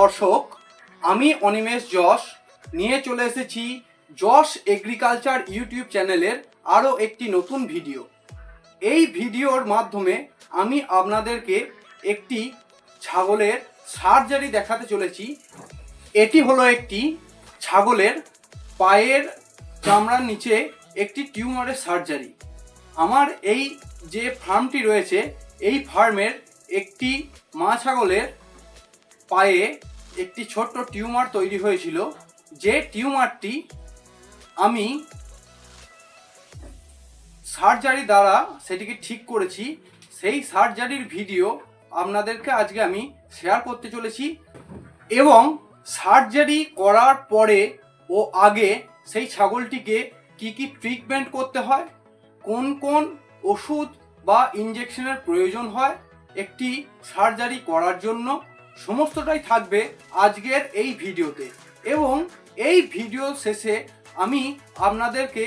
দর্শক। আমি অনিমেষ যশ। নিয়ে চলে এসেছি যশ এগ্রিকালচার ইউটিউব চ্যানেলের আরও একটি নতুন ভিডিও। এই ভিডিওর মাধ্যমে আমি আপনাদেরকে একটি ছাগলের সার্জারি দেখাতে চলেছি। এটি হলো একটি ছাগলের পায়ের চামড়ার নিচে একটি টিউমারের সার্জারি। আমার এই যে ফার্মটি রয়েছে, এই ফার্মের একটি মা ছাগলের পায়ে একটি ছোট্ট টিউমার তৈরি হয়েছিল। যে টিউমারটি আমি সার্জারি দ্বারা সেটিকে ঠিক করেছি। সেই সার্জারির ভিডিও আপনাদেরকে আজকে আমি শেয়ার করতে চলেছি এবং সার্জারি করার পরে ও আগে সেই ছাগলটিকে কি কি ট্রিটমেন্ট করতে হয়, কোন কোন ওষুধ বা ইঞ্জেকশনের প্রয়োজন হয়, একটি সার্জারি করার জন্য সমস্তটাই থাকবে আজকের এই ভিডিওতে। এবং এই ভিডিও শেষে আমি আপনাদেরকে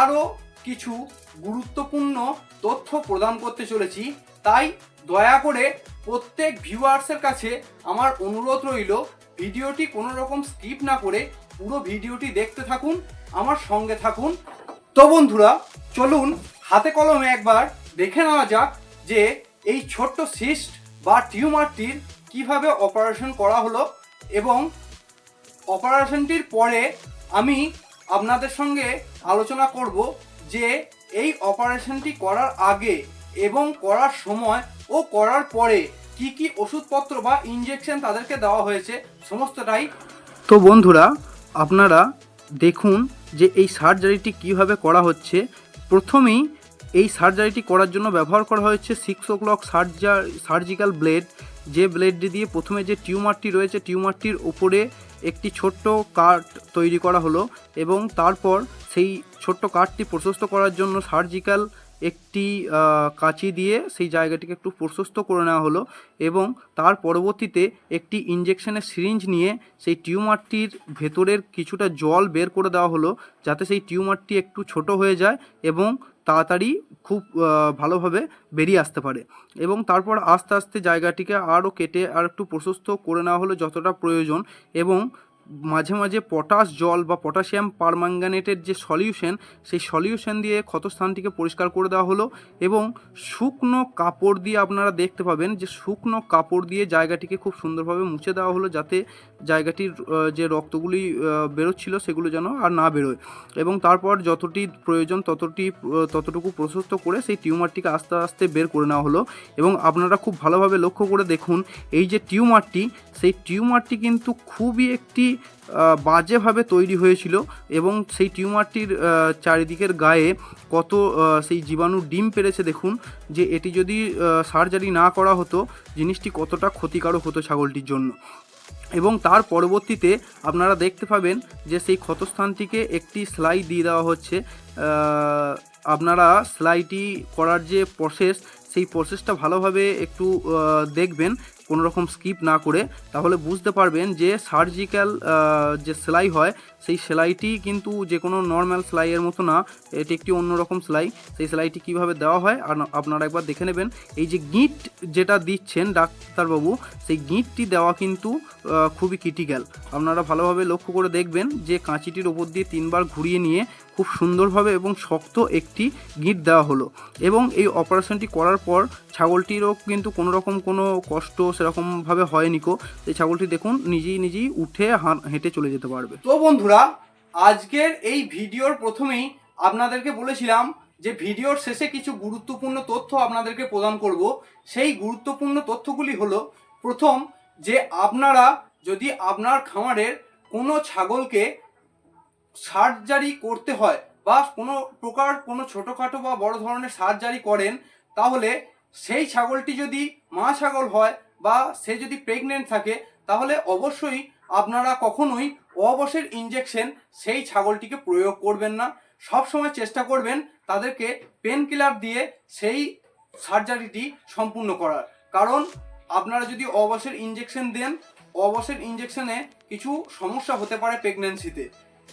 আরও কিছু গুরুত্বপূর্ণ তথ্য প্রদান করতে চলেছি। তাই দয়া করে প্রত্যেক ভিউয়ার্সের কাছে আমার অনুরোধ রইল, ভিডিওটি কোনো রকম স্কিপ না করে পুরো ভিডিওটি দেখতে থাকুন, আমার সঙ্গে থাকুন। তো বন্ধুরা, চলুন হাতে কলমে একবার দেখে নেওয়া যাক যে এই ছোট্ট সিস্ট বা টিউমারটির কীভাবে অপারেশন করা হলো এবং অপারেশনটির পরে আমি আপনাদের সঙ্গে আলোচনা করব যে এই অপারেশনটি করার আগে এবং করার সময় ও করার পরে কি কি ওষুধপত্র বা ইনজেকশন তাদেরকে দেওয়া হয়েছে, সমস্তটাই। তো বন্ধুরা, আপনারা দেখুন যে এই সার্জারিটি কীভাবে করা হচ্ছে। প্রথমেই এই সার্জারিটি করার জন্য ব্যবহার করা হয়েছে সিক্স ও ক্লক সার্জার সার্জিক্যাল ব্লেড যে ব্লেডটি দিয়ে প্রথমে যে টিউমারটি রয়েছে, টিউমারটির ওপরে একটি ছোট্ট কাট তৈরি করা হলো এবং তারপর সেই ছোট্ট কাটটি প্রশস্ত করার জন্য সার্জিক্যাল একটি কাঁচি দিয়ে সেই জায়গাটিকে একটু প্রশস্ত করে নেওয়া হলো এবং তার পরবর্তীতে একটি ইঞ্জেকশনের সিরিঞ্জ নিয়ে সেই টিউমারটির ভেতরের কিছুটা জল বের করে দেওয়া হলো যাতে সেই টিউমারটি একটু ছোট হয়ে যায় এবং তাড়াতাড়ি খুব ভালোভাবে বেরিয়ে আসতে পারে। এবং তারপর আস্তে আস্তে জায়গাটিকে আরও কেটে আর একটু প্রশস্ত করে নেওয়া হলো যতটা প্রয়োজন এবং মাঝে মাঝে পটাশ জল বা পটাশিয়াম পারম্যাঙ্গানেটের যে সলিউশন, সেই সলিউশন দিয়ে ক্ষতস্থানটিকে পরিষ্কার করে দেওয়া হলো এবং শুকনো কাপড় দিয়ে আপনারা দেখতে পাবেন যে শুকনো কাপড় দিয়ে জায়গাটিকে খুব সুন্দরভাবে মুছে দেওয়া হলো যাতে জায়গাটির যে রক্তগুলি বেরোচ্ছিল সেগুলো যেন আর না বেরোয়। এবং তারপর যতটি প্রয়োজন ততটি ততটুকু প্রশস্ত করে সেই টিউমারটিকে আস্তে আস্তে বের করে নেওয়া হলো। এবং আপনারা খুব ভালোভাবে লক্ষ্য করে দেখুন, এই যে টিউমারটি, সেই টিউমারটি কিন্তু খুবই একটি বাজেভাবে তৈরি হয়েছিল এবং সেই টিউমারটির চারিদিকের গায়ে কত সেই জীবাণু ডিম পেরেছে দেখুন, যে এটি যদি সার্জারি না করা হতো, জিনিসটি কতটা ক্ষতিকারক হতো ছাগলটির জন্য। এবং তার পরবর্তীতে আপনারা দেখতে পাবেন যে সেই ক্ষতস্থানটিকে একটি সেলাই দিয়ে দেওয়া হচ্ছে। আপনারা সেলাইটি করার যে প্রসেস সেই প্রসেসটা ভালোভাবে একটু দেখবেন। কোনো রকম স্কিপ না করে, তাহলে বুঝতে পারবেন যে সার্জিক্যাল যে সেলাই হয়, সেই সেলাইটি কিন্তু যে কোনো নর্মাল সেলাইয়ের মতো না, এটি একটি অন্যরকম সেলাই, সেই সেলাইটি কীভাবে দেওয়া হয়, আর আপনারা একবার দেখে নেবেন। এই যে গিঁট যেটা দিচ্ছেন ডাক্তারবাবু, সেই গিঁটটি দেওয়া কিন্তু খুবই ক্রিটিক্যাল আপনারা ভালোভাবে লক্ষ্য করে দেখবেন যে কাঁচিটির ওপর দিয়ে তিনবার ঘুরিয়ে নিয়ে খুব সুন্দরভাবে এবং শক্ত একটি গিঁট দেওয়া হলো। এবং এই অপারেশনটি করার পর ছাগলটিরও কিন্তু কোনো রকম কোনো কষ্ট সেরকমভাবে হয়নি কো। এই ছাগলটি দেখুন, নিজেই নিজেই উঠে হেঁটে চলে যেতে পারবে। তো বন্ধুরা, আজকের এই ভিডিওর প্রথমেই আপনাদেরকে বলেছিলাম যে ভিডিওর শেষে কিছু গুরুত্বপূর্ণ তথ্য আপনাদেরকে প্রদান করব। সেই গুরুত্বপূর্ণ তথ্যগুলি হলো, প্রথম, যে আপনারা যদি আপনার খামারের কোনো ছাগলকে সার্জারি করতে হয় বা কোনো প্রকার কোনো ছোটোখাটো বা বড় ধরনের সার্জারি করেন, তাহলে সেই ছাগলটি যদি মা ছাগল হয় বা সে যদি প্রেগনেন্ট থাকে, তাহলে অবশ্যই আপনারা কখনোই অবসের ইঞ্জেকশন সেই ছাগলটিকে প্রয়োগ করবেন না। সব সময় চেষ্টা করবেন তাদেরকে পেন কিলার দিয়ে সেই সার্জারিটি সম্পূর্ণ করার। কারণ আপনারা যদি অবসের ইঞ্জেকশন দেন অবসের ইঞ্জেকশনে কিছু সমস্যা হতে পারে প্রেগনেন্সিতে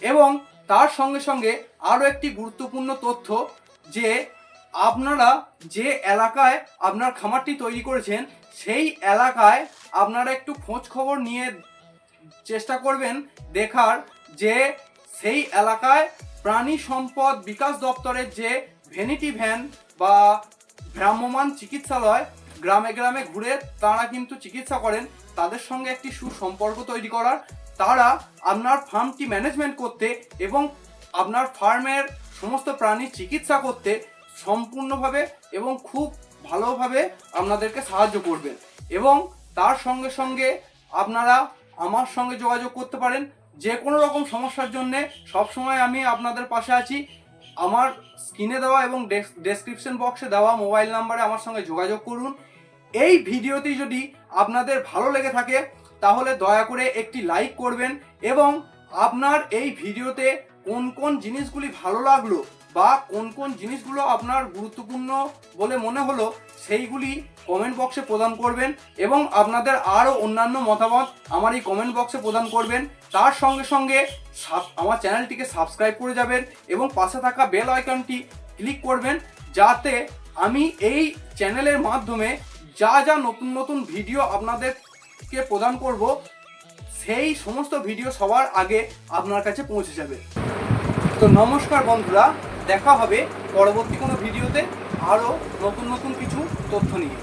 এবং তার সঙ্গে সঙ্গে আরও একটি গুরুত্বপূর্ণ তথ্য যে, আপনারা যে এলাকায় আপনার খামারটি তৈরি করেছেন সেই এলাকায় আপনারা একটু খোঁজ খবর নিয়ে চেষ্টা করবেন দেখার যে সেই এলাকায় প্রাণী সম্পদ বিকাশ দপ্তরের যে ভ্যানিটি ভ্যান বা ভ্রাম্যমান চিকিৎসালয় গ্রামে গ্রামে ঘুরে তারা কিন্তু চিকিৎসা করেন, তাদের সঙ্গে একটি সুসম্পর্ক তৈরি করার। তারা আপনার ফার্মটি ম্যানেজমেন্ট করতে এবং আপনার ফার্মের সমস্ত প্রাণীর চিকিৎসা করতে সম্পূর্ণভাবে এবং খুব ভালোভাবে আপনাদেরকে সাহায্য করবেন। এবং তার সঙ্গে সঙ্গে আপনারা আমার সঙ্গে যোগাযোগ করতে পারেন। যে কোনো রকম সমস্যার জন্যে সবসময় আমি আপনাদের পাশে আছি। আমার স্ক্রিনে দেওয়া এবং ডেসক্রিপশন বক্সে দেওয়া মোবাইল নাম্বারে আমার সঙ্গে যোগাযোগ করুন। এই ভিডিওটি যদি আপনাদের ভালো লেগে থাকে, তাহলে দয়া করে একটি লাইক করবেন এবং আপনার এই ভিডিওতে কোন কোন জিনিসগুলি ভালো লাগল বা কোন কোন জিনিসগুলো আপনার গুরুত্বপূর্ণ বলে মনে হলো, সেইগুলি কমেন্ট বক্সে প্রদান করবেন এবং আপনাদের আরও অন্যান্য মতামত আমার এই কমেন্ট বক্সে প্রদান করবেন। তার সঙ্গে সঙ্গে আমার চ্যানেলটিকে সাবস্ক্রাইব করে যাবেন এবং পাশে থাকা বেল আইকনটি ক্লিক করবেন যাতে আমি এই চ্যানেলের মাধ্যমে যা যা নতুন নতুন ভিডিও আপনাদেরকে প্রদান করব, সেই সমস্ত ভিডিও সবার আগে আপনার কাছে পৌঁছে যাবে। তো নমস্কার বন্ধুরা দেখা হবে পরবর্তী কোনো ভিডিওতে আরও নতুন নতুন কিছু তথ্য নিয়ে।